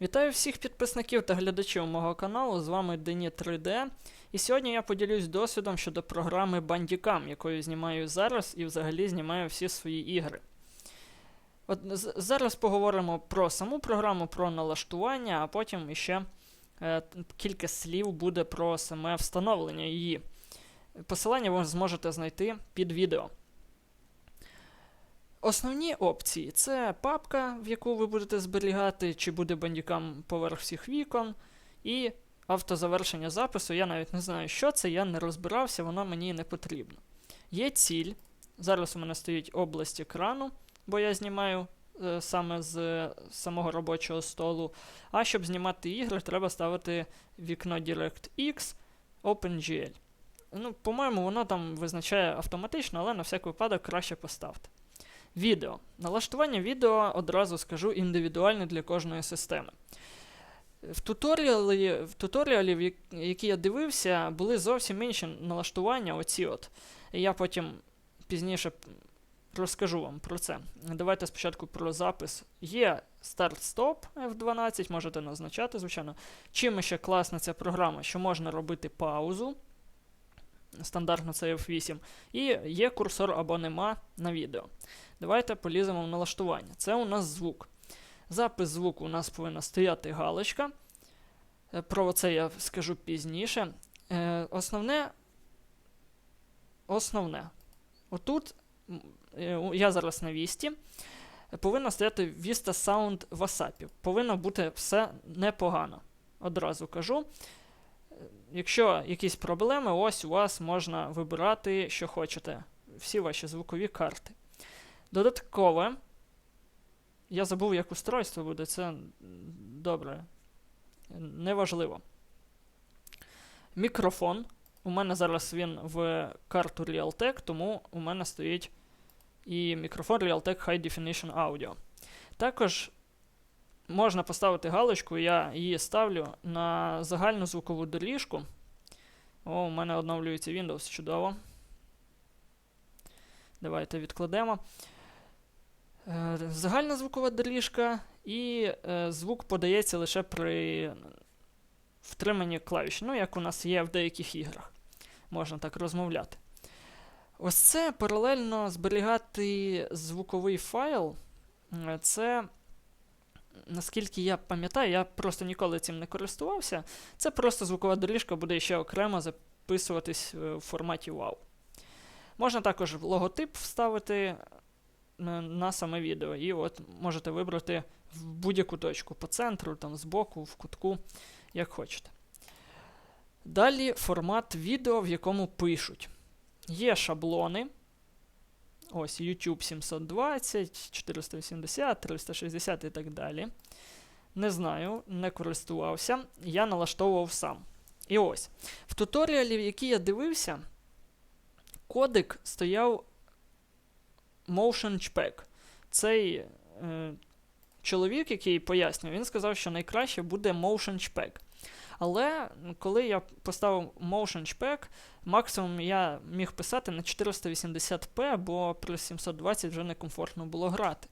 Вітаю всіх підписників та глядачів мого каналу. З вами Дені 3D. І сьогодні я поділюсь досвідом щодо програми Bandicam, якою знімаю зараз і взагалі знімаю всі свої ігри. От зараз поговоримо про саму програму, про налаштування, а потім іще е, кілька слів буде про саме встановлення її. Посилання ви зможете знайти під відео. Основні опції це папка, в яку ви будете зберігати, чи буде бандікам поверх всіх вікон, і автозавершення запису. Я навіть не знаю, що це, я не розбирався, воно мені не потрібно. Є ціль. Зараз у мене стоїть область екрану, бо я знімаю е, саме з самого робочого столу. А щоб знімати ігри, треба ставити вікно DirectX OpenGL. Ну, по-моєму, воно там визначає автоматично, але на всяк випадок краще поставте. Відео. Налаштування відео одразу скажу індивідуальне для кожної системи. В туторіалі, в туторіалі, які я дивився, були зовсім інші налаштування. Оці от. Я потім пізніше розкажу вам про це. Давайте спочатку про запис. Є старт-стоп F12, можете назначати, звичайно. Чим ще класна ця програма, що можна робити паузу. Стандартно це F8. І є курсор або нема на відео. Давайте поліземо в налаштування. Це у нас звук. Запис звуку у нас повинна стояти галочка. Е, Про це я скажу пізніше. Е, Основне. Основне. Отут е, я зараз на вісті. Повинна стояти Vista Sound в WhatsApp. Повинно бути все непогано. Одразу кажу. Якщо якісь проблеми, ось у вас можна вибирати, що хочете. Всі ваші звукові карти. Додаткове. Я забув, як устройство буде, це добре. Неважливо. Мікрофон. У мене зараз він в карту Realtek, тому у мене стоїть і мікрофон Realtek High Definition Audio. Також можна поставити галочку, я її ставлю на загальну звукову доріжку. О, у мене оновлюється Windows, чудово. Давайте відкладемо. Е, Загальна звукова доріжка, і е, звук подається лише при втриманні клавіш. Ну, як у нас є в деяких іграх. Можна так розмовляти. Ось це паралельно зберігати звуковий файл. е, Це, наскільки я пам'ятаю, я просто ніколи цим не користувався. Це просто звукова доріжка буде ще окремо записуватись е, в форматі WAV. Можна також логотип вставити е, на саме відео. І от можете вибрати в будь-яку точку по центру, там збоку, в кутку, як хочете. Далі формат відео, в якому пишуть. Є шаблони. Ось YouTube 720, 480, 360 і так далі. Не знаю, не користувався. Я налаштовував сам. І ось. В туторіалі, який я дивився, кодек стояв Motion Chpec. Цей е, чоловік, який пояснює, він сказав, що найкраще буде Motion Chpec. Але коли я поставив Motion Chpec, максимум я міг писати на 480p, бо при 720 вже некомфортно було грати.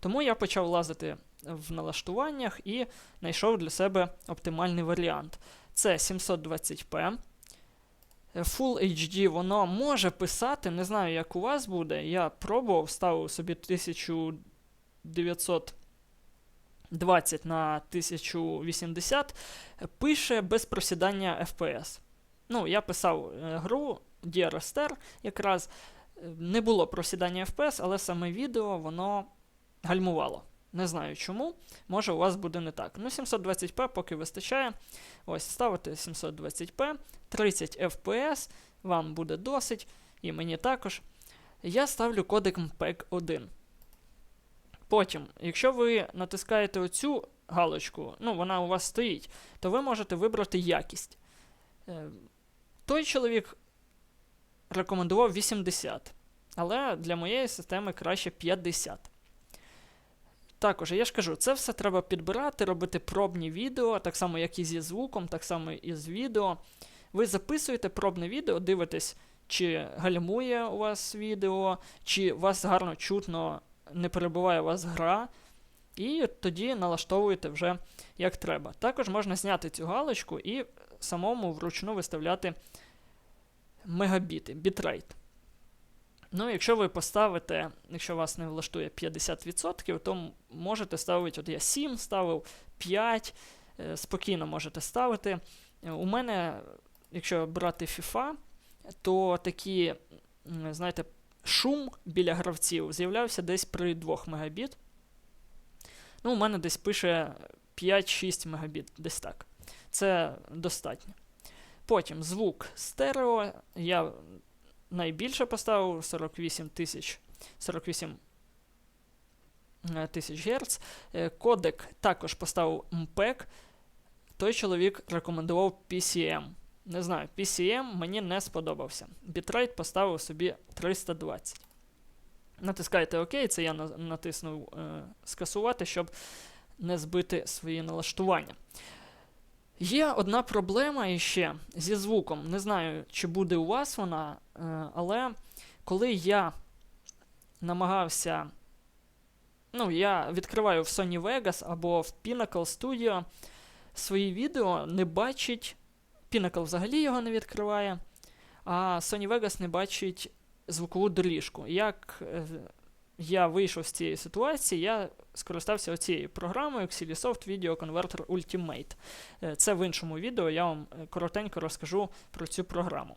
Тому я почав лазити в налаштуваннях і знайшов для себе оптимальний варіант. Це 720p. Е, Full HD воно може писати, не знаю, як у вас буде. Я пробував, ставив собі 1920 на 1080, е, пише без просідання FPS. Ну, я писав е, гру DRSTR якраз. е, Не було просідання FPS, але саме відео воно гальмувало. Не знаю чому. Може, у вас буде не так. Ну, 720p поки вистачає. Ось, ставите 720p, 30 FPS, вам буде досить, і мені також. Я ставлю кодек MPEG 1. Потім, якщо ви натискаєте оцю галочку, ну, вона у вас стоїть, то ви можете вибрати якість. Е, Той чоловік рекомендував 80, але для моєї системи краще 50. Також, я ж кажу, це все треба підбирати, робити пробні відео, так само, як і зі звуком, так само і з відео. Ви записуєте пробне відео, дивитесь, чи гальмує у вас відео, чи вас гарно чутно, не перебуває у вас гра. І тоді налаштовуєте вже як треба. Також можна зняти цю галочку і самому вручну виставляти мегабіти, бітрейт. Ну, якщо ви поставите, якщо вас не влаштує 50%, то можете ставити, от я 7 ставив, 5, е, спокійно можете ставити. Е, У мене, якщо брати FIFA, то такі, знаєте, шум біля гравців з'являвся десь при 2 мегабіт. Ну, у мене десь пише 5-6 мегабіт, десь так. Це достатньо. Потім звук стерео. Я найбільше поставив 48 тисяч 48 е, тисяч Гц. Е, Кодек також поставив MPEG. Той чоловік рекомендував PCM. Не знаю, PCM мені не сподобався. Бітрейт поставив собі 320. Натискаєте ОК, це я натиснув е, скасувати, щоб не збити свої налаштування. Є одна проблема іще зі звуком. Не знаю, чи буде у вас вона, е, але коли я намагався. Ну, я відкриваю в Sony Vegas або в Pinnacle Studio свої відео, не бачить. Pinnacle взагалі його не відкриває, а Sony Vegas не бачить звукову доріжку. Як е, я вийшов з цієї ситуації, я скористався оцією програмою Xilisoft Video Converter Ultimate. Е, Це в іншому відео, я вам е, коротенько розкажу про цю програму.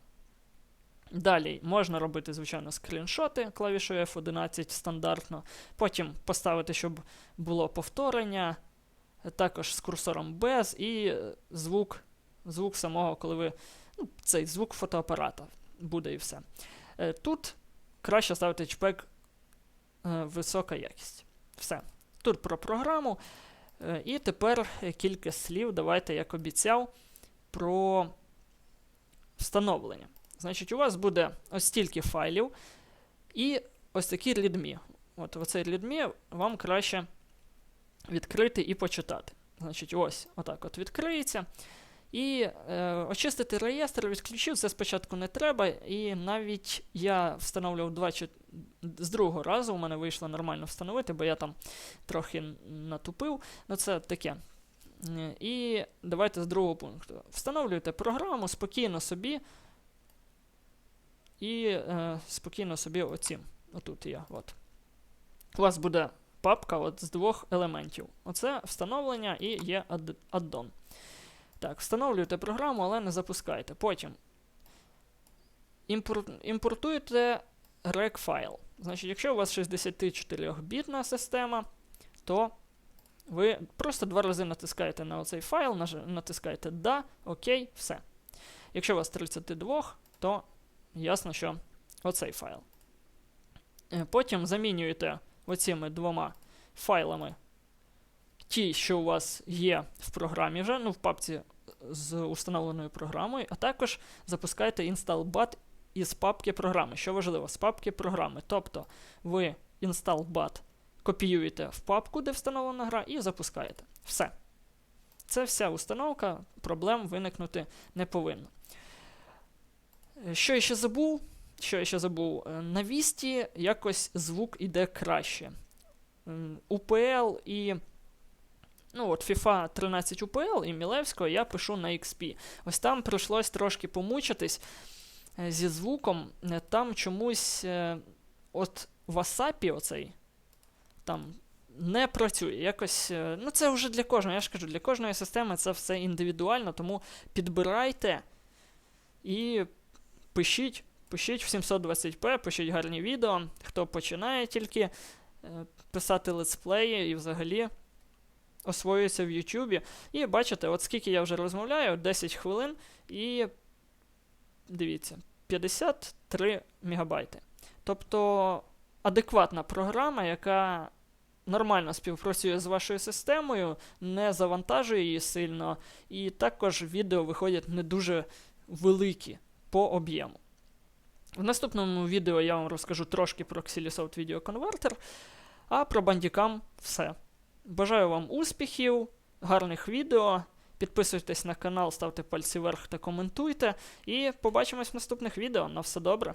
Далі можна робити, звичайно, скріншоти клавішою F11 стандартно. Потім поставити, щоб було повторення, також з курсором без, і звук, звук самого, коли ви. Ну, цей звук фотоапарата буде і все. Е, Тут краще ставити чпек е, висока якість. Все. Тут про програму. Е, І тепер кілька слів, давайте, як обіцяв, про встановлення. Значить, у вас буде ось стільки файлів і ось такі readme. От оцей readme вам краще відкрити і почитати. Значить, ось отак от відкриється. І е, очистити реєстр від ключів це спочатку не треба. І навіть я встановлював два чи з другого разу, у мене вийшло нормально встановити, бо я там трохи натупив. Ну, це таке. І давайте з другого пункту. Встановлюєте програму спокійно собі. І е, спокійно собі оцім. Отут я. От. У вас буде папка от з двох елементів. Оце встановлення і є ад- аддон. Так, встановлюєте програму, але не запускайте. Потім імпортуєте rec файл. Значить, якщо у вас 64-бітна система, то ви просто два рази натискаєте на оцей файл, натискаєте Да, ОК, все. Якщо у вас 32, то ясно, що оцей файл. Е, Потім замінюєте оціми двома файлами ті, що у вас є в програмі вже, ну, в папці з установленою програмою, а також запускаєте install.bat із папки програми. Що важливо, з папки програми. Тобто ви install.bat копіюєте в папку, де встановлена гра, і запускаєте. Все. Це вся установка, проблем виникнути не повинно. Е, Що я ще забув? Що я ще забув? Е, На Вісті якось звук іде краще. UPL і. Ну, от FIFA 13 UPL і Мілевського я пишу на XP. Ось там прийшлось трошки помучитись е, зі звуком. Е, Там чомусь е, от WhatsApp оцей там не працює. Якось, ну це вже для кожного, я ж кажу, для кожної системи це все індивідуально, тому підбирайте і пишіть, пишіть в 720p, пишіть гарні відео. Хто починає тільки писати летсплеї і взагалі освоюється в Ютубі. І бачите, от скільки я вже розмовляю, 10 хвилин, і дивіться, 53 мегабайти. Тобто адекватна програма, яка нормально співпрацює з вашою системою, не завантажує її сильно, і також відео виходять не дуже великі по об'єму. В наступному відео я вам розкажу трошки про Xilisoft Video Converter, а про Bandicam все. Бажаю вам успіхів, гарних відео. Підписуйтесь на канал, ставте пальці вверх та коментуйте. І побачимось в наступних відео. На все добре.